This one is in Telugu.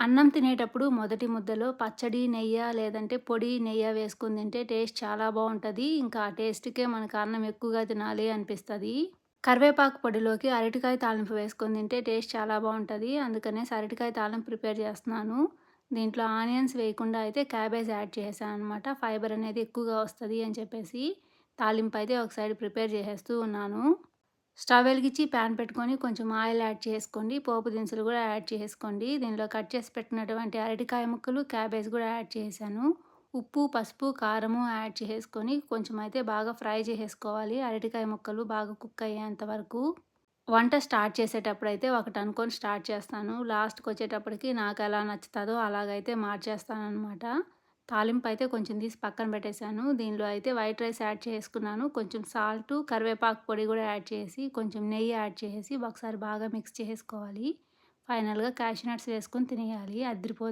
అన్నం తినేటప్పుడు మొదటి ముద్దలో పచ్చడి నెయ్యి లేదంటే పొడి నెయ్యి వేసుకుని తింటే టేస్ట్ చాలా బాగుంటుంది. ఇంకా ఆ టేస్ట్కే మనకు అన్నం ఎక్కువగా తినాలి అనిపిస్తుంది. కరివేపాకు పొడిలోకి అరటికాయ తాలింపు వేసుకొని తింటే టేస్ట్ చాలా బాగుంటుంది. అందుకనే అరటికాయ తాలింపు ప్రిపేర్ చేస్తున్నాను. దీంట్లో ఆనియన్స్ వేయకుండా అయితే క్యాబేజ్ యాడ్ చేశాను అనమాట ఫైబర్ అనేది ఎక్కువగా వస్తుంది అని చెప్పేసి తాలింపు అయితే ఒక సైడ్ ప్రిపేర్ చేసేస్తూ ఉన్నాను. స్టవ్ వెలిగించి ప్యాన్ పెట్టుకొని కొంచెం ఆయిల్ యాడ్ చేసుకోండి. పోపు దినుసులు కూడా యాడ్ చేసుకోండి. దీనిలో కట్ చేసి పెట్టినటువంటి అరటికాయ ముక్కలు క్యాబేజ్ కూడా యాడ్ చేశాను. ఉప్పు పసుపు కారము యాడ్ చేసుకొని కొంచెం అయితే బాగా ఫ్రై చేసేసుకోవాలి అరటికాయ ముక్కలు బాగా కుక్ అయ్యేంత వరకు. వంట స్టార్ట్ చేసేటప్పుడు అయితే ఒకటి అనుకొని స్టార్ట్ చేస్తాను. లాస్ట్కి వచ్చేటప్పటికి నాకు ఎలా నచ్చుతుందో అలాగైతే మార్చేస్తాను అనమాట తాలింపు అయితే కొంచెం తీసి పక్కన పెట్టేశాను. దీనిలో అయితే వైట్ రైస్ యాడ్ చేసుకున్నాను. కొంచెం సాల్ట్ కరివేపాకు పొడి కూడా యాడ్ చేసి కొంచెం నెయ్యి యాడ్ చేసి ఒకసారి బాగా మిక్స్ చేసుకోవాలి. ఫైనల్గా క్యాషనట్స్ వేసుకొని తినేయాలి. అదిరిపోతుంది